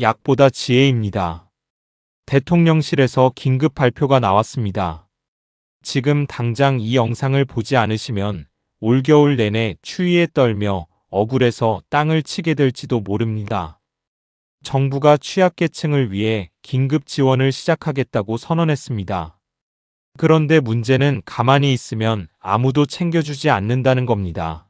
약보다 지혜입니다. 대통령실에서 긴급 발표가 나왔습니다. 지금 당장 이 영상을 보지 않으시면 올겨울 내내 추위에 떨며 억울해서 땅을 치게 될지도 모릅니다. 정부가 취약계층을 위해 긴급 지원을 시작하겠다고 선언했습니다. 그런데 문제는 가만히 있으면 아무도 챙겨주지 않는다는 겁니다.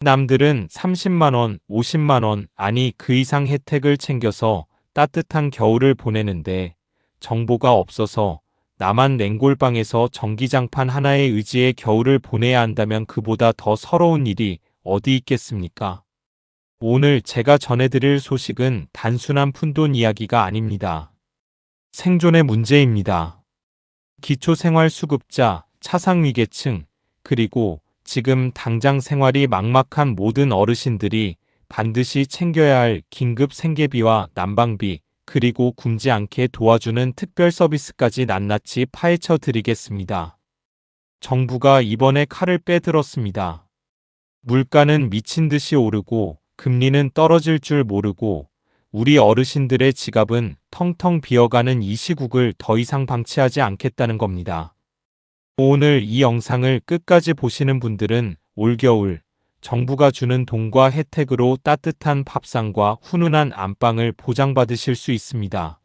남들은 30만원, 50만원, 아니 그 이상 혜택을 챙겨서 따뜻한 겨울을 보내는데 정보가 없어서 나만 냉골방에서 전기장판 하나에 의지해 겨울을 보내야 한다면 그보다 더 서러운 일이 어디 있겠습니까? 오늘 제가 전해드릴 소식은 단순한 푼돈 이야기가 아닙니다. 생존의 문제입니다. 기초생활수급자, 차상위계층, 그리고 지금 당장 생활이 막막한 모든 어르신들이 반드시 챙겨야 할 긴급 생계비와 난방비, 그리고 굶지 않게 도와주는 특별 서비스까지 낱낱이 파헤쳐 드리겠습니다. 정부가 이번에 칼을 빼들었습니다. 물가는 미친 듯이 오르고 금리는 떨어질 줄 모르고 우리 어르신들의 지갑은 텅텅 비어가는 이 시국을 더 이상 방치하지 않겠다는 겁니다. 오늘 이 영상을 끝까지 보시는 분들은 올겨울 정부가 주는 돈과 혜택으로 따뜻한 밥상과 훈훈한 안방을 보장받으실 수 있습니다.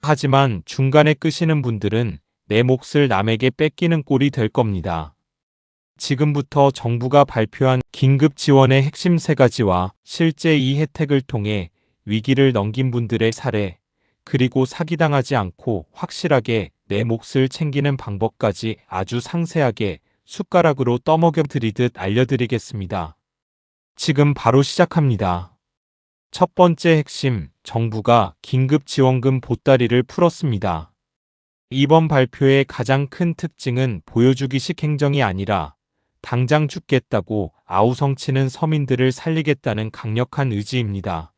하지만 중간에 끄시는 분들은 내 몫을 남에게 뺏기는 꼴이 될 겁니다. 지금부터 정부가 발표한 긴급 지원의 핵심 세 가지와 실제 이 혜택을 통해 위기를 넘긴 분들의 사례, 그리고 사기당하지 않고 확실하게 내 몫을 챙기는 방법까지 아주 상세하게 숟가락으로 떠먹여 드리듯 알려드리겠습니다. 지금 바로 시작합니다. 첫 번째 핵심, 정부가 긴급지원금 보따리를 풀었습니다. 이번 발표의 가장 큰 특징은 보여주기식 행정이 아니라 당장 죽겠다고 아우성치는 서민들을 살리겠다는 강력한 의지입니다.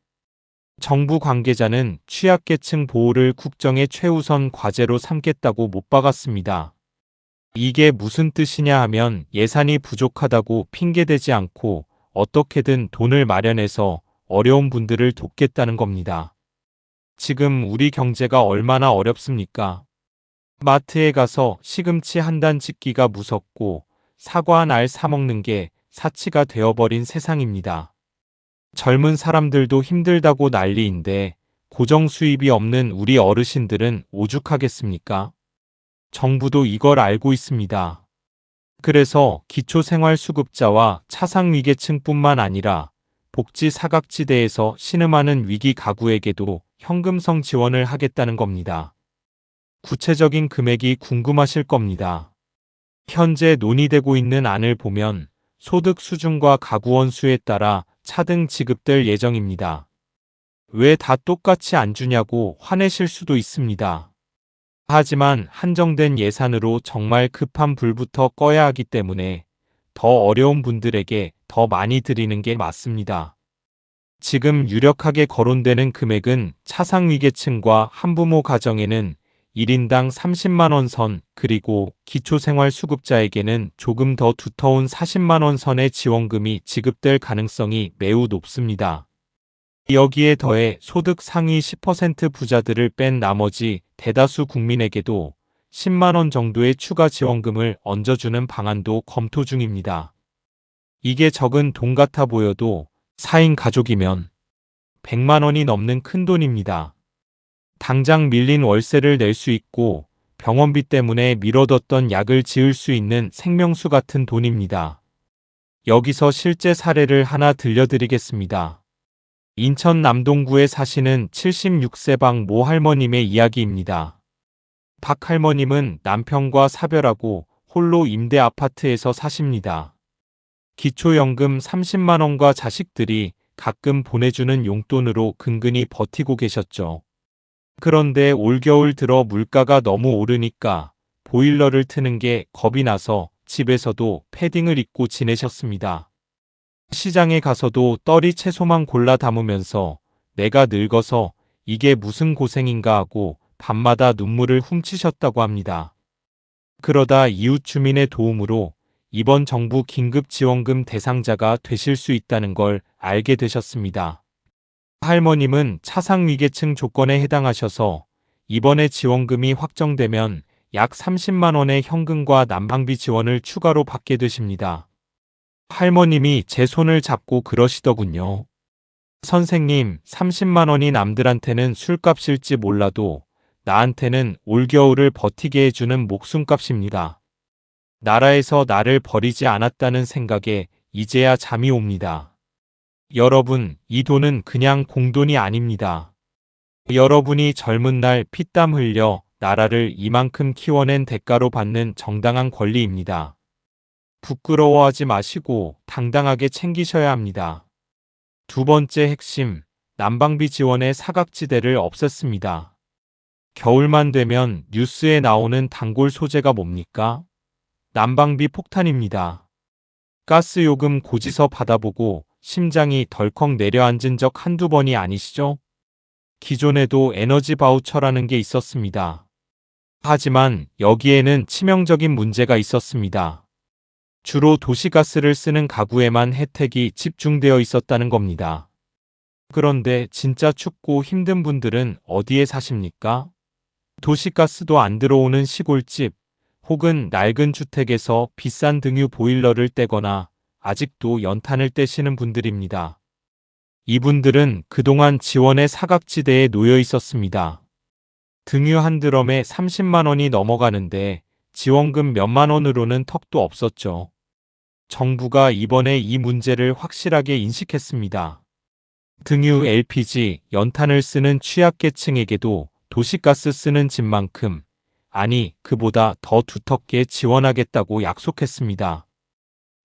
정부 관계자는 취약계층 보호를 국정의 최우선 과제로 삼겠다고 못 박았습니다. 이게 무슨 뜻이냐 하면 예산이 부족하다고 핑계대지 않고 어떻게든 돈을 마련해서 어려운 분들을 돕겠다는 겁니다. 지금 우리 경제가 얼마나 어렵습니까? 마트에 가서 시금치 한단 집기가 무섭고 사과 한 알 사먹는 게 사치가 되어버린 세상입니다. 젊은 사람들도 힘들다고 난리인데 고정 수입이 없는 우리 어르신들은 오죽하겠습니까? 정부도 이걸 알고 있습니다. 그래서 기초생활수급자와 차상위계층뿐만 아니라 복지 사각지대에서 신음하는 위기 가구에게도 현금성 지원을 하겠다는 겁니다. 구체적인 금액이 궁금하실 겁니다. 현재 논의되고 있는 안을 보면 소득 수준과 가구 원 수에 따라 차등 지급될 예정입니다. 왜 다 똑같이 안 주냐고 화내실 수도 있습니다. 하지만 한정된 예산으로 정말 급한 불부터 꺼야 하기 때문에 더 어려운 분들에게 더 많이 드리는 게 맞습니다. 지금 유력하게 거론되는 금액은 차상위계층과 한부모 가정에는 1인당 30만원 선, 그리고 기초생활수급자에게는 조금 더 두터운 40만원 선의 지원금이 지급될 가능성이 매우 높습니다. 여기에 더해 소득 상위 10% 부자들을 뺀 나머지 대다수 국민에게도 10만원 정도의 추가 지원금을 얹어주는 방안도 검토 중입니다. 이게 적은 돈 같아 보여도 4인 가족이면 100만원이 넘는 큰 돈입니다. 당장 밀린 월세를 낼 수 있고 병원비 때문에 미뤄뒀던 약을 지을 수 있는 생명수 같은 돈입니다. 여기서 실제 사례를 하나 들려드리겠습니다. 인천 남동구에 사시는 76세 방 모 할머님의 이야기입니다. 박 할머님은 남편과 사별하고 홀로 임대 아파트에서 사십니다. 기초연금 30만원과 자식들이 가끔 보내주는 용돈으로 근근히 버티고 계셨죠. 그런데 올겨울 들어 물가가 너무 오르니까 보일러를 트는 게 겁이 나서 집에서도 패딩을 입고 지내셨습니다. 시장에 가서도 떨이 채소만 골라 담으면서 내가 늙어서 이게 무슨 고생인가 하고 밤마다 눈물을 훔치셨다고 합니다. 그러다 이웃 주민의 도움으로 이번 정부 긴급지원금 대상자가 되실 수 있다는 걸 알게 되셨습니다. 할머님은 차상위계층 조건에 해당하셔서 이번에 지원금이 확정되면 약 30만 원의 현금과 난방비 지원을 추가로 받게 되십니다. 할머님이 제 손을 잡고 그러시더군요. 선생님, 30만 원이 남들한테는 술값일지 몰라도 나한테는 올겨울을 버티게 해주는 목숨값입니다. 나라에서 나를 버리지 않았다는 생각에 이제야 잠이 옵니다. 여러분, 이 돈은 그냥 공돈이 아닙니다. 여러분이 젊은 날 피땀 흘려 나라를 이만큼 키워낸 대가로 받는 정당한 권리입니다. 부끄러워하지 마시고 당당하게 챙기셔야 합니다. 두 번째 핵심, 난방비 지원의 사각지대를 없앴습니다. 겨울만 되면 뉴스에 나오는 단골 소재가 뭡니까? 난방비 폭탄입니다. 가스 요금 고지서 받아보고 심장이 덜컥 내려앉은 적 한두 번이 아니시죠? 기존에도 에너지 바우처라는 게 있었습니다. 하지만 여기에는 치명적인 문제가 있었습니다. 주로 도시가스를 쓰는 가구에만 혜택이 집중되어 있었다는 겁니다. 그런데 진짜 춥고 힘든 분들은 어디에 사십니까? 도시가스도 안 들어오는 시골집 혹은 낡은 주택에서 비싼 등유 보일러를 떼거나 아직도 연탄을 떼시는 분들입니다. 이분들은 그동안 지원의 사각지대에 놓여 있었습니다. 등유 한 드럼에 30만 원이 넘어가는데 지원금 몇만 원으로는 턱도 없었죠. 정부가 이번에 이 문제를 확실하게 인식했습니다. 등유 LPG, 연탄을 쓰는 취약계층에게도 도시가스 쓰는 집만큼, 아니, 그보다 더 두텁게 지원하겠다고 약속했습니다.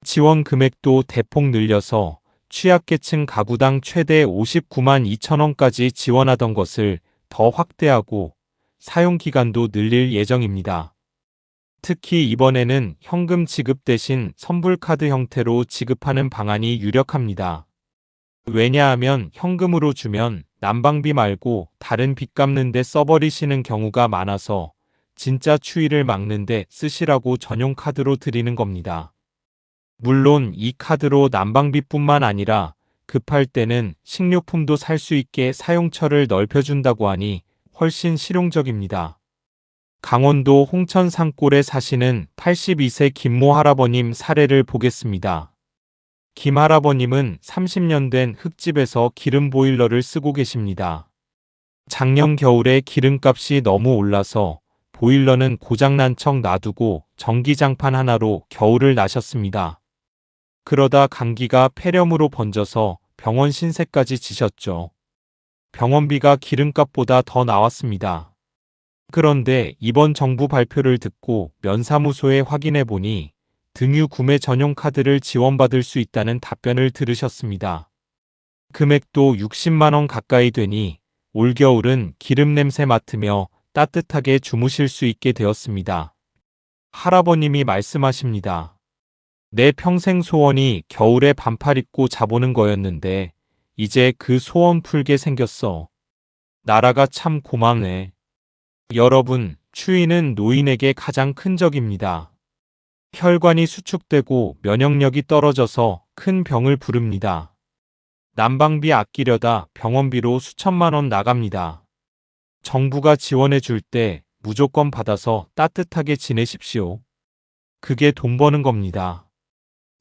지원 금액도 대폭 늘려서 취약계층 가구당 최대 59만 2천 원까지 지원하던 것을 더 확대하고 사용 기간도 늘릴 예정입니다. 특히 이번에는 현금 지급 대신 선불카드 형태로 지급하는 방안이 유력합니다. 왜냐하면 현금으로 주면 난방비 말고 다른 빚 갚는데 써버리시는 경우가 많아서 진짜 추위를 막는데 쓰시라고 전용 카드로 드리는 겁니다. 물론 이 카드로 난방비뿐만 아니라 급할 때는 식료품도 살 수 있게 사용처를 넓혀준다고 하니 훨씬 실용적입니다. 강원도 홍천 산골에 사시는 82세 김모 할아버님 사례를 보겠습니다. 김 할아버님은 30년 된 흙집에서 기름 보일러를 쓰고 계십니다. 작년 겨울에 기름값이 너무 올라서 보일러는 고장난 척 놔두고 전기장판 하나로 겨울을 나셨습니다. 그러다 감기가 폐렴으로 번져서 병원 신세까지 지셨죠. 병원비가 기름값보다 더 나왔습니다. 그런데 이번 정부 발표를 듣고 면사무소에 확인해 보니 등유 구매 전용 카드를 지원받을 수 있다는 답변을 들으셨습니다. 금액도 60만원 가까이 되니 올겨울은 기름 냄새 맡으며 따뜻하게 주무실 수 있게 되었습니다. 할아버님이 말씀하십니다. 내 평생 소원이 겨울에 반팔 입고 자보는 거였는데 이제 그 소원 풀게 생겼어. 나라가 참 고맙네. 여러분, 추위는 노인에게 가장 큰 적입니다. 혈관이 수축되고 면역력이 떨어져서 큰 병을 부릅니다. 난방비 아끼려다 병원비로 수천만 원 나갑니다. 정부가 지원해 줄 때 무조건 받아서 따뜻하게 지내십시오. 그게 돈 버는 겁니다.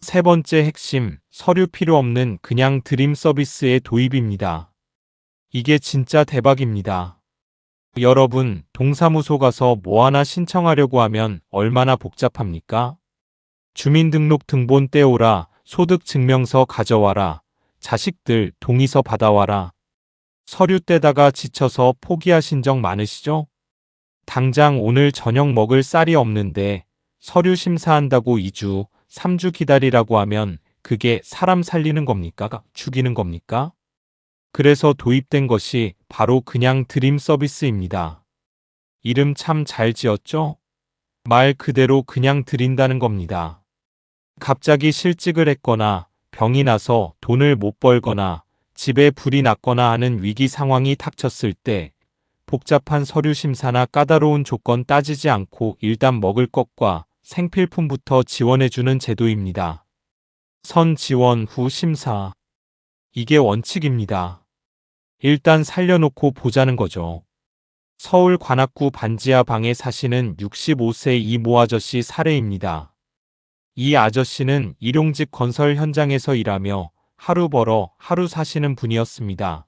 세 번째 핵심, 서류 필요 없는 그냥 드림 서비스의 도입입니다. 이게 진짜 대박입니다. 여러분, 동사무소 가서 뭐 하나 신청하려고 하면 얼마나 복잡합니까? 주민등록 등본 떼오라, 소득증명서 가져와라, 자식들 동의서 받아와라. 서류 떼다가 지쳐서 포기하신 적 많으시죠? 당장 오늘 저녁 먹을 쌀이 없는데 서류 심사한다고 2주, 3주 기다리라고 하면 그게 사람 살리는 겁니까? 죽이는 겁니까? 그래서 도입된 것이 바로 그냥 드림 서비스입니다. 이름 참 잘 지었죠? 말 그대로 그냥 드린다는 겁니다. 갑자기 실직을 했거나 병이 나서 돈을 못 벌거나 집에 불이 났거나 하는 위기 상황이 닥쳤을 때 복잡한 서류 심사나 까다로운 조건 따지지 않고 일단 먹을 것과 생필품부터 지원해주는 제도입니다. 선 지원 후 심사. 이게 원칙입니다. 일단 살려놓고 보자는 거죠. 서울 관악구 반지하 방에 사시는 65세 이모 아저씨 사례입니다. 이 아저씨는 일용직 건설 현장에서 일하며 하루 벌어 하루 사시는 분이었습니다.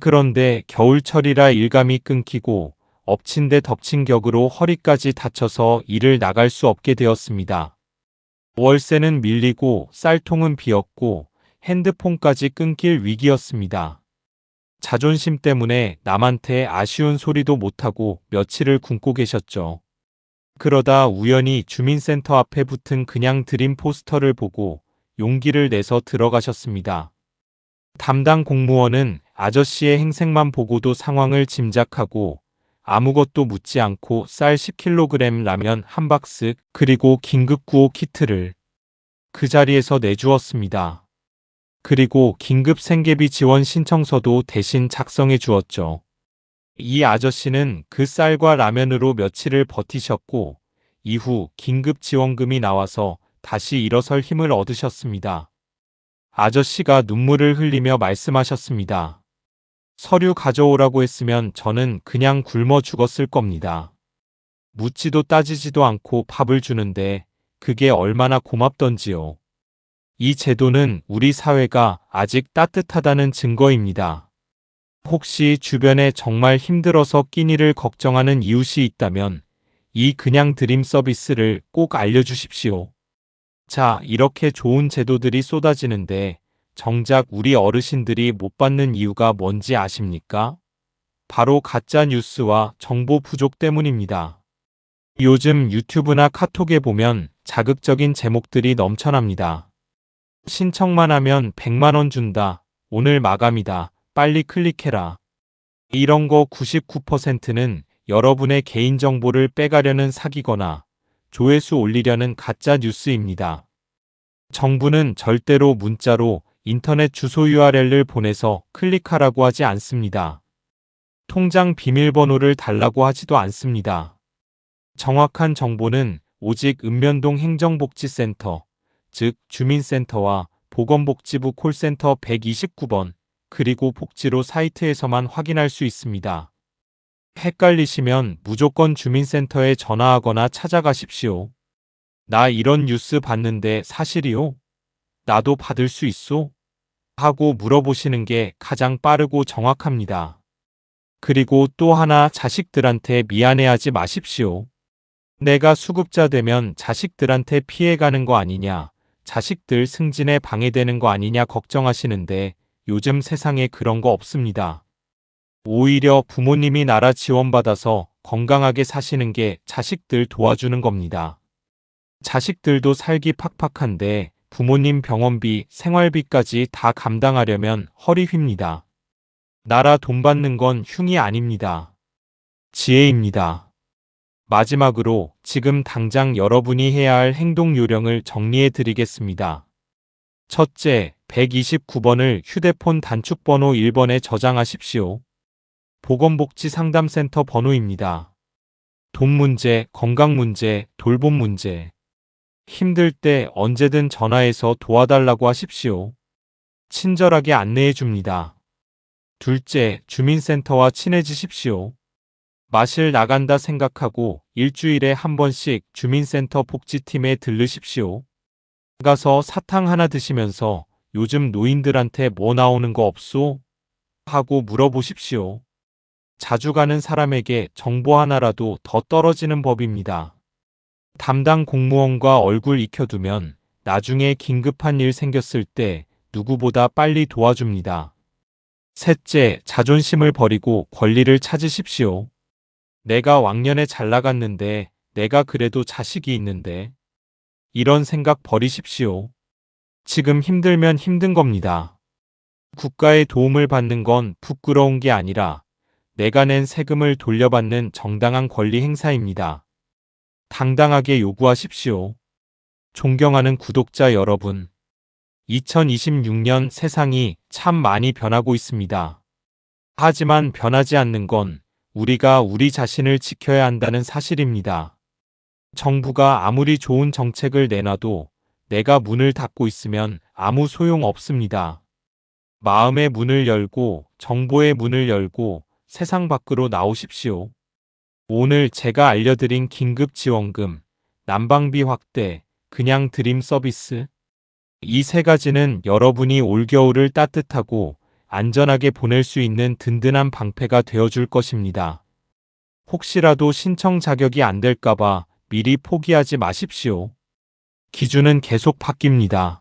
그런데 겨울철이라 일감이 끊기고 엎친 데 덮친 격으로 허리까지 다쳐서 일을 나갈 수 없게 되었습니다. 월세는 밀리고 쌀통은 비었고 핸드폰까지 끊길 위기였습니다. 자존심 때문에 남한테 아쉬운 소리도 못하고 며칠을 굶고 계셨죠. 그러다 우연히 주민센터 앞에 붙은 그냥 드림 포스터를 보고 용기를 내서 들어가셨습니다. 담당 공무원은 아저씨의 행색만 보고도 상황을 짐작하고 아무것도 묻지 않고 쌀 10kg 라면 한 박스 그리고 긴급구호 키트를 그 자리에서 내주었습니다. 그리고 긴급 생계비 지원 신청서도 대신 작성해 주었죠. 이 아저씨는 그 쌀과 라면으로 며칠을 버티셨고 이후 긴급 지원금이 나와서 다시 일어설 힘을 얻으셨습니다. 아저씨가 눈물을 흘리며 말씀하셨습니다. 서류 가져오라고 했으면 저는 그냥 굶어 죽었을 겁니다. 묻지도 따지지도 않고 밥을 주는데 그게 얼마나 고맙던지요. 이 제도는 우리 사회가 아직 따뜻하다는 증거입니다. 혹시 주변에 정말 힘들어서 끼니를 걱정하는 이웃이 있다면 이 그냥 드림 서비스를 꼭 알려주십시오. 자, 이렇게 좋은 제도들이 쏟아지는데 정작 우리 어르신들이 못 받는 이유가 뭔지 아십니까? 바로 가짜 뉴스와 정보 부족 때문입니다. 요즘 유튜브나 카톡에 보면 자극적인 제목들이 넘쳐납니다. 신청만 하면 100만원 준다. 오늘 마감이다. 빨리 클릭해라. 이런 거 99%는 여러분의 개인정보를 빼가려는 사기거나 조회수 올리려는 가짜 뉴스입니다. 정부는 절대로 문자로 인터넷 주소 URL을 보내서 클릭하라고 하지 않습니다. 통장 비밀번호를 달라고 하지도 않습니다. 정확한 정보는 오직 읍면동 행정복지센터, 즉 주민센터와 보건복지부 콜센터 129번, 그리고 복지로 사이트에서만 확인할 수 있습니다. 헷갈리시면 무조건 주민센터에 전화하거나 찾아가십시오. 나 이런 뉴스 봤는데 사실이요? 나도 받을 수 있어? 하고 물어보시는 게 가장 빠르고 정확합니다. 그리고 또 하나 자식들한테 미안해하지 마십시오. 내가 수급자 되면 자식들한테 피해가는 거 아니냐, 자식들 승진에 방해되는 거 아니냐 걱정하시는데 요즘 세상에 그런 거 없습니다. 오히려 부모님이 나라 지원받아서 건강하게 사시는 게 자식들 도와주는 겁니다. 자식들도 살기 팍팍한데 부모님 병원비, 생활비까지 다 감당하려면 허리 휩니다. 나라 돈 받는 건 흉이 아닙니다. 지혜입니다. 마지막으로 지금 당장 여러분이 해야 할 행동 요령을 정리해 드리겠습니다. 첫째, 129번을 휴대폰 단축번호 1번에 저장하십시오. 보건복지상담센터 번호입니다. 돈 문제, 건강 문제, 돌봄 문제, 힘들 때 언제든 전화해서 도와달라고 하십시오. 친절하게 안내해 줍니다. 둘째, 주민센터와 친해지십시오. 마실 나간다 생각하고 일주일에 한 번씩 주민센터 복지팀에 들르십시오. 가서 사탕 하나 드시면서 요즘 노인들한테 뭐 나오는 거 없소? 하고 물어보십시오. 자주 가는 사람에게 정보 하나라도 더 떨어지는 법입니다. 담당 공무원과 얼굴 익혀두면 나중에 긴급한 일 생겼을 때 누구보다 빨리 도와줍니다. 셋째, 자존심을 버리고 권리를 찾으십시오. 내가 왕년에 잘 나갔는데 내가 그래도 자식이 있는데 이런 생각 버리십시오. 지금 힘들면 힘든 겁니다. 국가의 도움을 받는 건 부끄러운 게 아니라 내가 낸 세금을 돌려받는 정당한 권리 행사입니다. 당당하게 요구하십시오. 존경하는 구독자 여러분. 2026년 세상이 참 많이 변하고 있습니다. 하지만 변하지 않는 건 우리가 우리 자신을 지켜야 한다는 사실입니다. 정부가 아무리 좋은 정책을 내놔도 내가 문을 닫고 있으면 아무 소용 없습니다. 마음의 문을 열고 정보의 문을 열고 세상 밖으로 나오십시오. 오늘 제가 알려드린 긴급 지원금, 난방비 확대, 그냥 드림 서비스. 이 세 가지는 여러분이 올겨울을 따뜻하고 안전하게 보낼 수 있는 든든한 방패가 되어줄 것입니다. 혹시라도 신청 자격이 안 될까봐 미리 포기하지 마십시오. 기준은 계속 바뀝니다.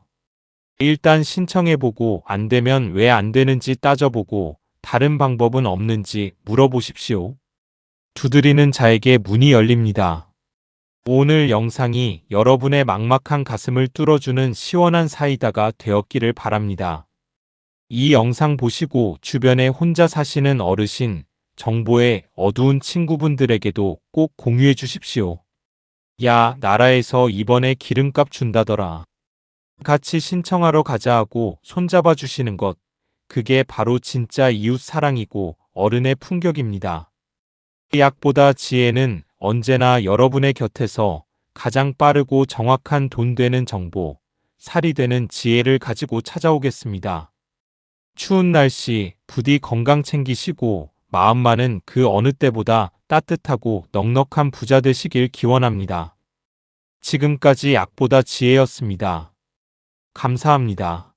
일단 신청해보고 안 되면 왜 안 되는지 따져보고 다른 방법은 없는지 물어보십시오. 두드리는 자에게 문이 열립니다. 오늘 영상이 여러분의 막막한 가슴을 뚫어주는 시원한 사이다가 되었기를 바랍니다. 이 영상 보시고 주변에 혼자 사시는 어르신, 정보의 어두운 친구분들에게도 꼭 공유해 주십시오. 야, 나라에서 이번에 기름값 준다더라. 같이 신청하러 가자 하고 손잡아 주시는 것. 그게 바로 진짜 이웃 사랑이고 어른의 품격입니다. 약보다 지혜는 언제나 여러분의 곁에서 가장 빠르고 정확한 돈 되는 정보, 살이 되는 지혜를 가지고 찾아오겠습니다. 추운 날씨 부디 건강 챙기시고 마음만은 그 어느 때보다 따뜻하고 넉넉한 부자 되시길 기원합니다. 지금까지 약보다 지혜였습니다. 감사합니다.